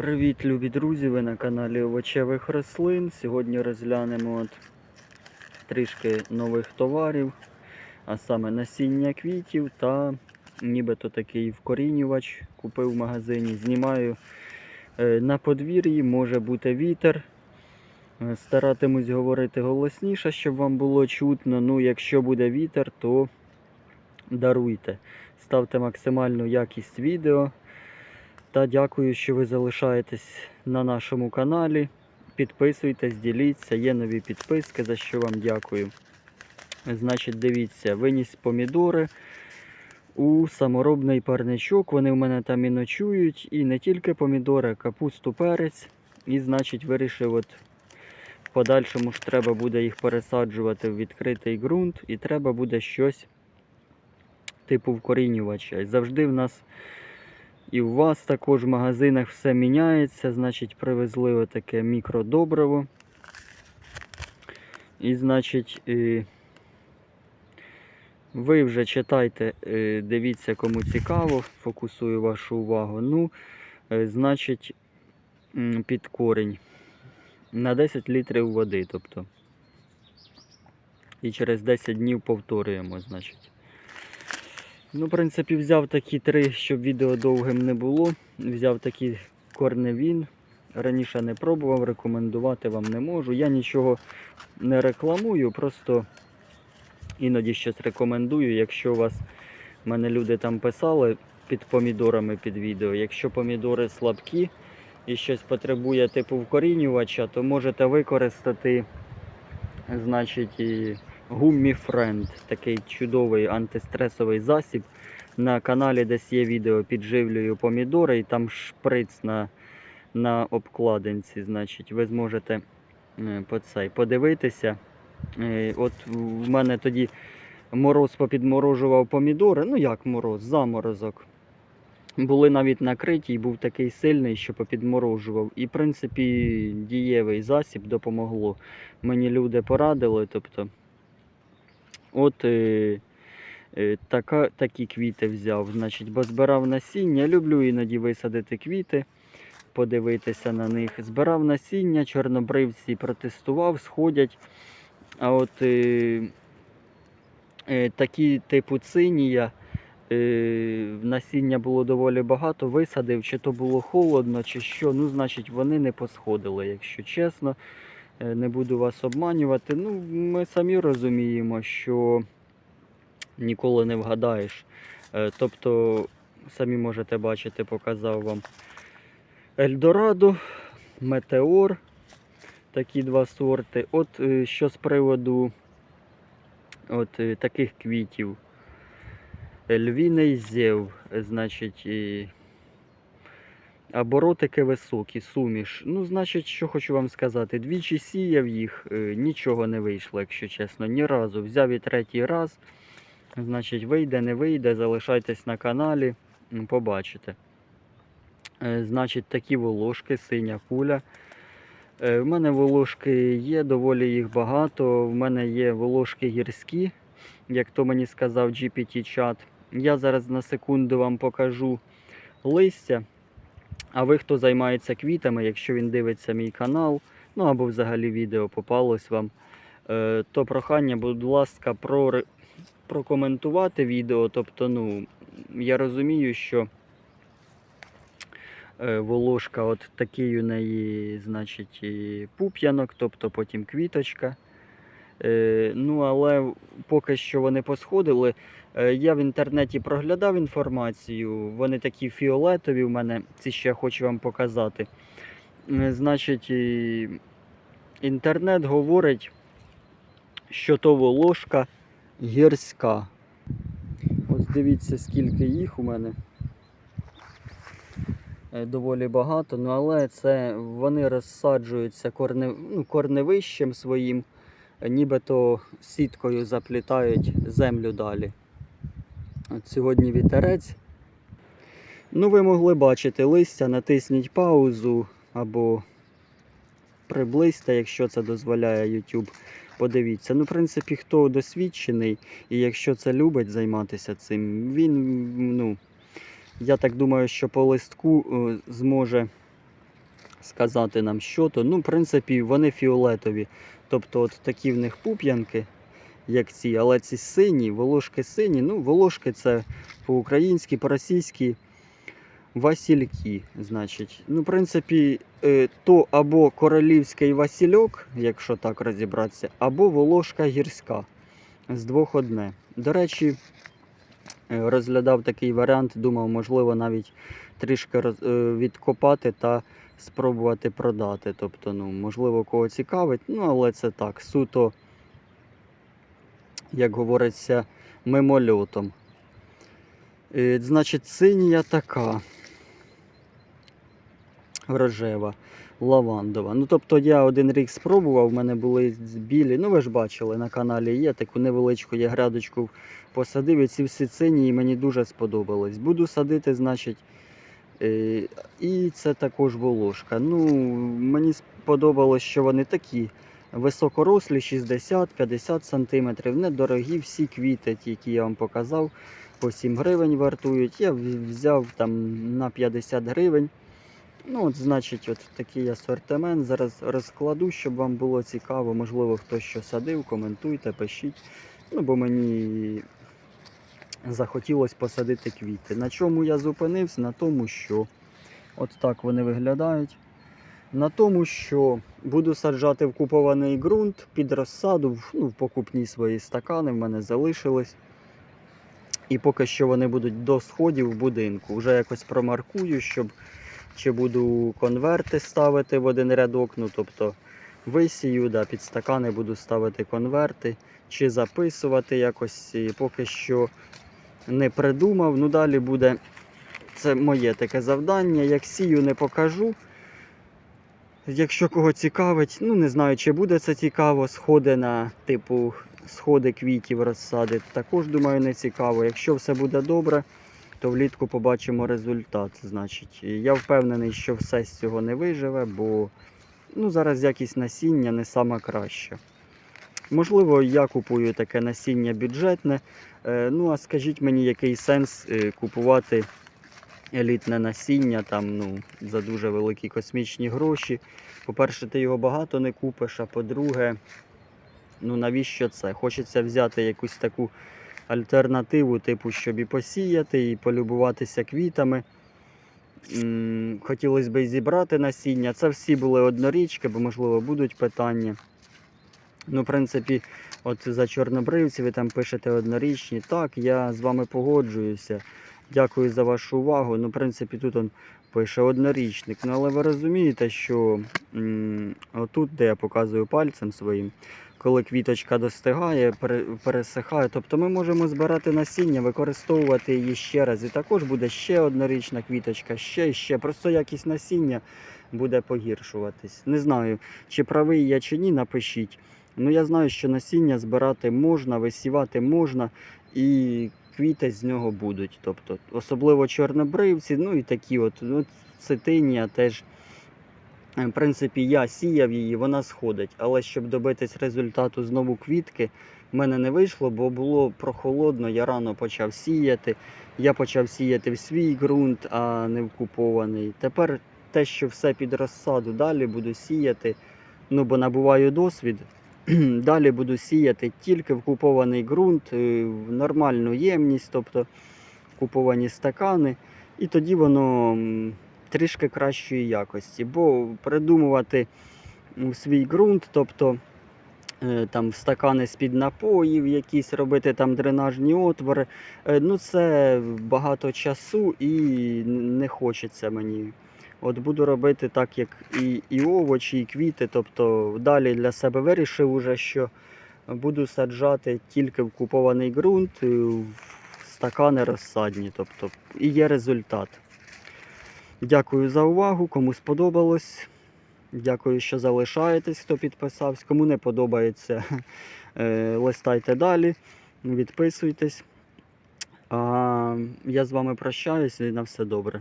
Привіт, любі друзі! Ви на каналі овочевих рослин. Сьогодні розглянемо от трішки нових товарів, а саме насіння квітів та нібито такий вкорінювач купив в магазині. Знімаю е, на подвір'ї, може бути вітер. Е, Старатимусь говорити голосніше, щоб вам було чутно. Ну, якщо буде вітер, то даруйте. Ставте максимальну якість відео. Та дякую, що ви залишаєтесь на нашому каналі. Підписуйтесь, діліться, є нові підписки, за що вам дякую. Значить, дивіться, виніс помідори у саморобний парничок. Вони в мене там і ночують. І не тільки помідори, капусту, перець. І, значить, вирішив, от в подальшому ж треба буде їх пересаджувати в відкритий ґрунт, і треба буде щось типу вкорінювача. І завжди в нас. І у вас також в магазинах все міняється, значить, привезли отаке мікродобриво. І, значить, ви вже читайте, е, дивіться, кому цікаво, фокусую вашу увагу. Ну, е, значить, під корінь на 10 літрів води, тобто. І через 10 днів повторюємо, значить. Ну, в принципі, взяв такі три, щоб відео довгим не було. Взяв такі корневін. Раніше не пробував, рекомендувати вам не можу. Я нічого не рекламую, просто іноді щось рекомендую. Якщо у вас мене люди там писали під помідорами під відео, якщо помідори слабкі і щось потребує типу вкорінювача, то можете використати, значить, і Gummy Friend, такий чудовий антистресовий засіб. На каналі десь є відео підживлюю помідори і там шприц на, на обкладинці. Значить, ви зможете е, по цей, подивитися. Е, От в мене тоді мороз попідморожував помідори. Ну як мороз, заморозок. Були навіть накриті і був такий сильний, що попідморожував. І, в принципі, дієвий засіб допомогло. Мені люди порадили. тобто От е, е, така, такі квіти взяв, значить, бо збирав насіння. Люблю іноді висадити квіти, подивитися на них. Збирав насіння, чорнобривці протестував, сходять. А от е, е, такі типу цинія, е, насіння було доволі багато, висадив, чи то було холодно, чи що. Ну, значить, вони не посходили, якщо чесно. Е, Не буду вас обманювати. Ну, ми самі розуміємо, що ніколи не вгадаєш. Е, Тобто, самі можете бачити, показав вам Ельдорадо, Метеор. Такі два сорти. От е, що з приводу от, таких квітів. Львіний зєв, е, значить, оборотики високі, суміш. Ну, значить, що хочу вам сказати, двічі сіяв їх, е, нічого не вийшло, якщо чесно, ні разу. Взяв і третій раз. Значить, вийде, не вийде, залишайтесь на каналі, побачите. Е, Значить, такі волошки, синя куля. Е, В мене волошки є, доволі їх багато. В мене є волошки гірські, як то мені сказав GPT-чат. Я зараз на секунду вам покажу листя. А ви, хто займається квітами, якщо він дивиться мій канал, ну або взагалі відео попалось вам, е, то прохання, будь ласка, про, прокоментувати відео. Тобто, ну, я розумію, що е, волошка, от такий у неї, значить, пуп'янок, тобто потім квіточка. Е, Ну, але поки що вони посходили. Е, Я в інтернеті проглядав інформацію. Вони такі фіолетові в мене. Ці ще хочу вам показати. Е, Значить, інтернет говорить, що то волошка гірська. Ось дивіться, скільки їх у мене. Доволі багато, ну але це вони розсаджуються корне, ну, корневищем своїм, нібито сіткою заплітають землю далі. От сьогодні вітерець. Ну, ви могли бачити листя, натисніть паузу або приблизьте, якщо це дозволяє YouTube. Подивіться. Ну, в принципі, хто досвідчений, і якщо це любить займатися цим, він, ну, я так думаю, що по листку е, зможе сказати нам, що то. Ну, в принципі, вони фіолетові. Тобто, от такі в них пуп'янки, як ці, але ці сині, волошки сині. Ну, волошки це по-українськи, по-російськи Васильки, значить. Ну, в принципі, е, то або королівський Васильок, якщо так розібратися, або волошка гірська. З двох одне. До речі, е, розглядав такий варіант, думав, можливо, навіть трішки роз- е, відкопати та спробувати продати. Тобто, ну, можливо, кого цікавить, ну, але це так, суто, як говориться, мимольотом. Е, Значить, синія така рожева, лавандова. Ну, тобто я один рік спробував, в мене були білі, ну ви ж бачили, на каналі є таку невеличку я грядочку посадив, і ці всі сині мені дуже сподобались. Буду садити, значить. Е, І це також волошка. Ну, мені сподобалось, що вони такі високорослі, 60-50 см, недорогі всі квіти, які я вам показав, по 7 гривень вартують. Я взяв там на 50 гривень. Ну, от, значить, от такий асортимент. Зараз розкладу, щоб вам було цікаво. Можливо, хтось що садив, коментуйте, пишіть. Ну, бо мені захотілося посадити квіти. На чому я зупинився? На тому, що от так вони виглядають. На тому, що буду саджати в купований ґрунт під розсаду, ну, в покупні свої стакани в мене залишились. І поки що вони будуть до сходів в будинку. Вже якось промаркую, щоб чи буду конверти ставити в один рядок, ну тобто висію, да, під стакани буду ставити конверти, чи записувати якось. І поки що не придумав. Ну далі буде це моє таке завдання. Як сію не покажу. Якщо кого цікавить, ну не знаю, чи буде це цікаво, сходи на типу сходи квітів розсади. Також думаю, не цікаво. Якщо все буде добре, то влітку побачимо результат. Значить, я впевнений, що все з цього не виживе, бо ну, зараз якість насіння не сама краща. Можливо, я купую таке насіння бюджетне. Е, ну, а скажіть мені, який сенс е, купувати елітне насіння там, ну, за дуже великі космічні гроші. По-перше, ти його багато не купиш, а по-друге, ну навіщо це? Хочеться взяти якусь таку альтернативу, типу, щоб і посіяти, і полюбуватися квітами. Хотілося б і зібрати насіння. Це всі були однорічки, бо, можливо, будуть питання. Ну, в принципі, от за чорнобривці ви там пишете однорічні. Так, я з вами погоджуюся. Дякую за вашу увагу. Ну, в принципі, тут он пише однорічник. Ну, але ви розумієте, що м, отут, де я показую пальцем своїм, коли квіточка достигає, пере- пересихає, тобто ми можемо збирати насіння, використовувати її ще раз. І також буде ще однорічна квіточка, ще ще. Просто якість насіння буде погіршуватись. Не знаю, чи правий я чи ні, напишіть. Ну, я знаю, що насіння збирати можна, висівати можна, і квіти з нього будуть. Тобто, особливо чорнобривці, ну і такі от, ну, цитинія теж. Е, В принципі, я сіяв її, вона сходить. Але щоб добитись результату знову квітки, в мене не вийшло, бо було прохолодно, я рано почав сіяти. Я почав сіяти в свій ґрунт, а не в купований. Тепер те, що все під розсаду, далі буду сіяти. Ну, бо набуваю досвід. Далі буду сіяти тільки в купований ґрунт, е, в нормальну ємність, тобто в куповані стакани. І тоді воно трішки кращої якості. Бо придумувати свій ґрунт, тобто е, там стакани з-під напоїв, якісь робити там дренажні отвори. е, Ну, це багато часу і не хочеться мені. От буду робити так, як і, і овочі, і квіти. Тобто далі для себе вирішив уже, що буду саджати тільки в купований ґрунт, е, стакани розсадні. Тобто, і є результат. Дякую за увагу, кому сподобалось. Дякую, що залишаєтесь, хто підписався. Кому не подобається, е, листайте далі, відписуйтесь. А я з вами прощаюсь і на все добре.